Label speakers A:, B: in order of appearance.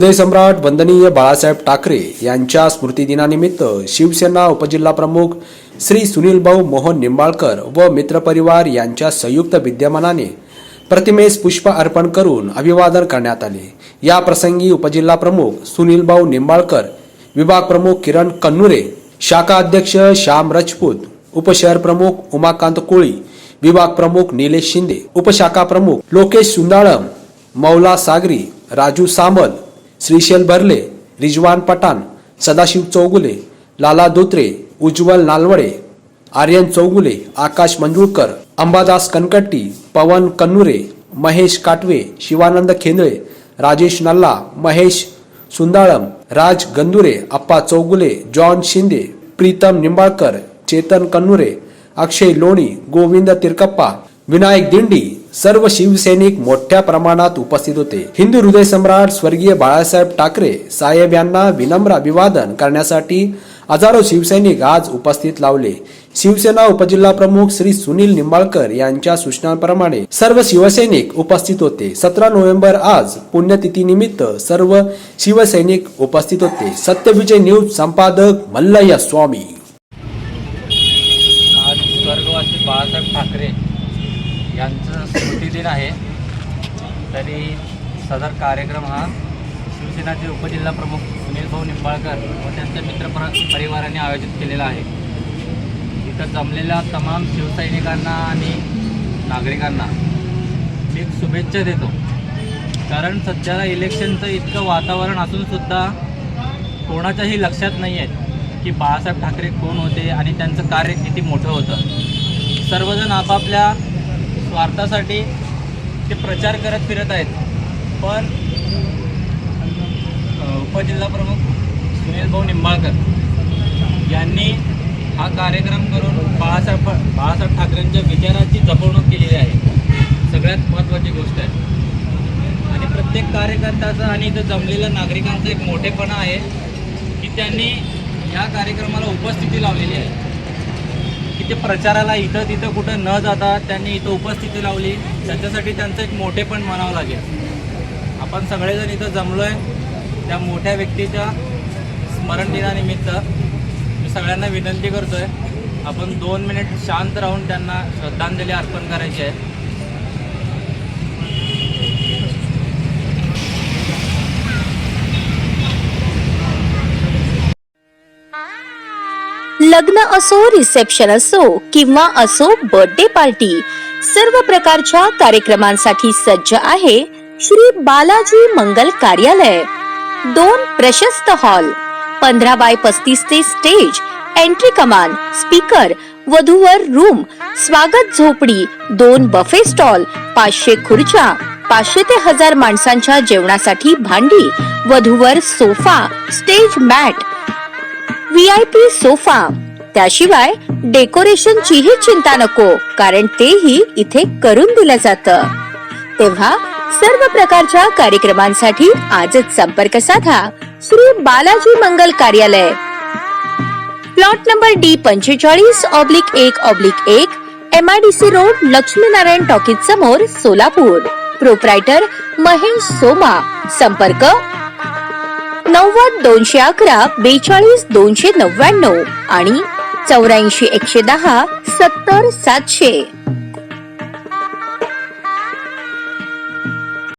A: सम्राट वंदनीय बाळासाहेब ठाकरे यांच्या स्मृतिदिनानिमित्त शिवसेना उपजिल्हा प्रमुख श्री सुनील भाऊ मोहन निंबाळकर व मित्रपरिवार यांच्या संयुक्त विद्यमानाने प्रतिमेस पुष्प अर्पण करून अभिवादन करण्यात आले. या प्रसंगी उपजिल्हा प्रमुख सुनील भाऊ निंबाळकर विभाग प्रमुख किरण कन्नुरे शाखा अध्यक्ष श्याम राजपूत उपशहर प्रमुख उमाकांत कोळी विभाग प्रमुख निलेश शिंदे उपशाखा प्रमुख लोकेश सुंदाळम मौला सागरी राजू सामल श्रीशैल भरले रिजवान पठाण सदाशिव चौगुले लाला धोत्रे उज्ज्वल नालवडे आर्यन चौगुले आकाश मंजुळकर अंबादास कनकट्टी पवन कन्नुरे महेश काटवे शिवानंद खेंदळे राजेश नल्ला महेश सुंदाळम राज गंदुरे अप्पा चौगुले जॉन शिंदे प्रीतम निंबाळकर चेतन कन्नुरे अक्षय लोणी गोविंद तिरकप्पा विनायक दिंडी सर्व शिवसैनिक मोठ्या प्रमाणात उपस्थित होते. हिंदू हृदय सम्राट स्वर्गीय बाळासाहेब ठाकरे साहेब यांना विनम्र अभिवादन करण्यासाठी हजारो शिवसैनिक आज उपस्थित लावले. शिवसेना उपजिल्हा प्रमुख श्री सुनील निंबाळकर यांच्या सूचनांप्रमाणे सर्व शिवसैनिक उपस्थित होते. सतरा नोव्हेंबर आज पुण्यतिथीनिमित्त सर्व शिवसैनिक उपस्थित होते. सत्यविजय न्यूज संपादक मल्लय्या स्वामी.
B: बाळासाहेब ठाकरे यांचं स्मृतिदिन आहे. तरी सदर कार्यक्रम हा शिवसेनाचे उपजिल्हा प्रमुख सुनील भाऊ निंबाळकर व त्यांच्या मित्र पर- परिवाराने आयोजित केलेला आहे. इथं जमलेल्या तमाम शिवसैनिकांना आणि नागरिकांना मी शुभेच्छा देतो. कारण सध्याला इलेक्शनचं इतकं वातावरण असूनसुद्धा कोणाच्याही लक्षात नाही आहे की बाळासाहेब ठाकरे कोण होते आणि त्यांचं कार्य किती मोठं होतं. सर्वजण आपापल्या स्वार्थासाठी ते प्रचार करत फिरत आहेत. पण उपजिल्हाप्रमुख सुनील भाऊ निंबाळकर यांनी हा कार्यक्रम करून बाळासाहेब बाळासाहेब ठाकरेंच्या विचारांची जपवणूक केलेली आहे. सगळ्यात महत्त्वाची गोष्ट आहे. आणि प्रत्येक कार्यकर्त्याचा आणि इथं जमलेल्या नागरिकांचा एक मोठेपणा आहे की त्यांनी या कार्यक्रमाला उपस्थिती लावलेली आहे. ते प्रचाराला इथं तिथं कुठं न जाता त्यांनी इथं उपस्थिती लावली. त्याच्यासाठी त्यांचं एक मोठेपण म्हणावं लागेल. आपण सगळेजण इथं जमलो आहे त्या मोठ्या व्यक्तीच्या स्मरण दिनानिमित्त मी सगळ्यांना विनंती करतो आहे आपण दोन मिनिट शांत राहून त्यांना श्रद्धांजली अर्पण करायची आहे.
C: लग्न असो रिसेप्शन असो किंवा असो बर्थडे पार्टी सर्व प्रकारच्या कार्यक्रमांसाठी सज्ज आहे श्री बालाजी मंगल कार्यालय. दोन प्रशस्त हॉल पंधरा बाय पस्तीस ते स्टेज एंट्री कमान स्पीकर वधूवर रूम स्वागत झोपडी दोन बफे स्टॉल पाचशे खुर्च्या पाचशे ते हजार माणसांच्या जेवणासाठी भांडी वधूवर sofa stage mat V I P sofa त्याशिवाय डेकोरेशनचीही चिंता नको कारण तेही इथे करून दिलं जातं. तेव्हा सर्व प्रकारच्या कार्यक्रमांसाठी आजच संपर्क साधा. Shri Balaji Mangal Karyalay. Plot number D पंचेचाळीस ऑब्लिक एक ऑब्लिक एक M I D C road Laxminarayan talkies समोर सोलापूर. प्रोप्रायटर महेश सोमा. संपर्क नव्वद दोनशे अकरा बेचाळीस दोनशे नव्याण्णव आणि चौऱ्याऐंशी एकशे दहा सत्तर सातशे.